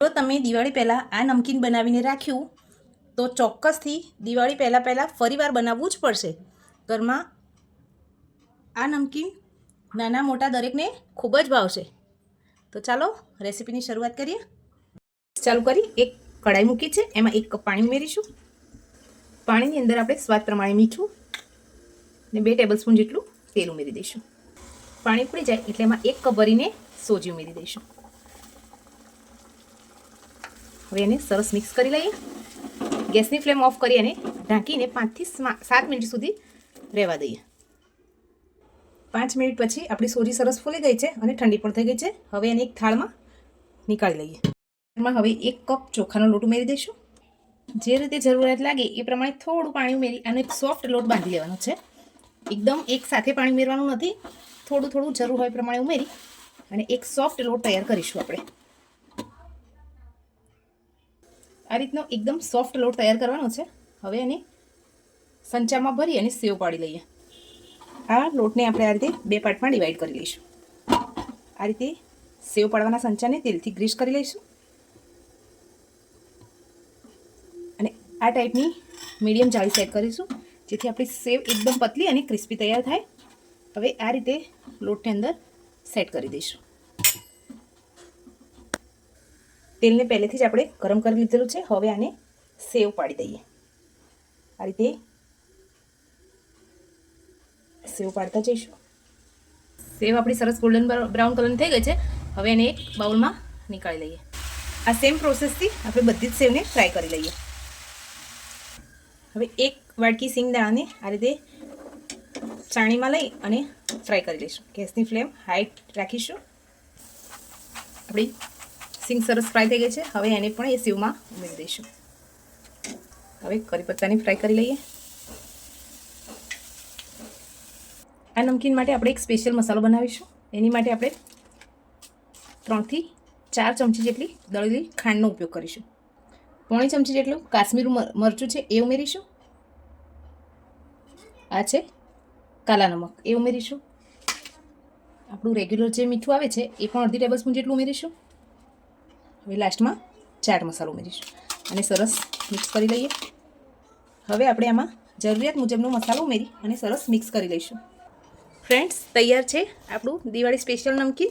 જો તમે દિવાળી પહેલાં આ નમકીન બનાવીને રાખ્યું, તો ચોક્કસથી દિવાળી પહેલાં પહેલાં ફરીવાર બનાવવું જ પડશે. ઘરમાં આ નમકીન નાના મોટા દરેકને ખૂબ જ ભાવશે. તો ચાલો રેસીપીની શરૂઆત કરીએ. ચાલુ કરી, એક કઢાઈ મૂકી છે, એમાં એક કપ પાણી ઉમેરીશું. પાણીની અંદર આપણે સ્વાદ પ્રમાણે મીઠું ને બે ટેબલ સ્પૂન જેટલું તેલ ઉમેરી દઈશું. પાણી ઉકળી જાય એટલે એમાં એક કપ ભરીને સોજી ઉમેરી દઈશું. હવે એને સરસ મિક્સ કરી લઈએ. ગેસની ફ્લેમ ઓફ કરી અને ઢાંકીને પાંચથી સાત મિનિટ સુધી રહેવા દઈએ. પાંચ મિનિટ પછી આપણી સોજી સરસ ફૂલી ગઈ છે અને ઠંડી પણ થઈ ગઈ છે. હવે એને એક થાળમાં નીકાળી લઈએ. એમાં હવે એક કપ ચોખાનો લોટ ઉમેરી દઈશું. જે રીતે જરૂરિયાત લાગે એ પ્રમાણે થોડું પાણી ઉમેરી અને સોફ્ટ લોટ બાંધી લેવાનો છે. એકદમ એક સાથે પાણી ઉમેરવાનું નથી. થોડું થોડું જરૂર હોય પ્રમાણે ઉમેરી અને એક સોફ્ટ લોટ તૈયાર કરીશું આપણે. આ રીતનો એકદમ સોફ્ટ લોટ તૈયાર કરવાનો છે. હવે એને સંચામાં ભરી અને સેવ પાડી લઈએ. આ લોટને આપણે આ રીતે બે પાર્ટમાં ડિવાઈડ કરી લઈશું. આ રીતે સેવ પાડવાના સંચાને તેલથી ગ્રીસ કરી લઈશું. અને આ ટાઈપની મીડિયમ જાળી સેટ કરીશું, જેથી આપણી સેવ એકદમ પતલી અને ક્રિસ્પી તૈયાર થાય. હવે આ રીતે લોટની અંદર સેટ કરી દઈશું. તેલને પહેલેથી જ આપણે ગરમ કરી લીધેલું છે. હવે આને સેવ પાડી દઈએ. આ રીતે સેવ પાડતા જઈશું. સેવ આપણી સરસ ગોલ્ડન બ્રાઉન કલરની થઈ ગઈ છે. હવે એને એક બાઉલમાં નીકાળી લઈએ. આ સેમ પ્રોસેસથી આપણે બધી જ સેવને ફ્રાય કરી લઈએ. હવે એક વાડકી સિંગદાણાને આ રીતે ચાણીમાં લઈ અને ફ્રાય કરી લઈશું. ગેસની ફ્લેમ હાઈ રાખીશું. આપણી સિંગ સરસ ફ્રાય થઈ ગઈ છે. હવે એને પણ એ સીવમાં ઉમેરી દઈશું. હવે કરી પત્તાની ફ્રાય કરી લઈએ. આ નમકીન માટે આપણે એક સ્પેશિયલ મસાલો બનાવીશું. એની માટે આપણે ત્રણથી ચાર ચમચી જેટલી દળેલી ખાંડનો ઉપયોગ કરીશું. પોણી ચમચી જેટલું કાશ્મીરું મરચું છે એ ઉમેરીશું. આ છે કાલા નમક, એ ઉમેરીશું. આપણું રેગ્યુલર જે મીઠું આવે છે, એ પણ અડધી ટેબલ સ્પૂન જેટલું ઉમેરીશું. હવે લાસ્ટમાં ચાટ મસાલો ઉમેરીશું. અને સરસ મિક્સ કરી લઈએ. હવે આપણે આમાં જરૂરિયાત મુજબનો મસાલો ઉમેરી અને સરસ મિક્સ કરી લઈશું. ફ્રેન્ડ્સ, તૈયાર છે આપણું દિવાળી સ્પેશિયલ નમકીન.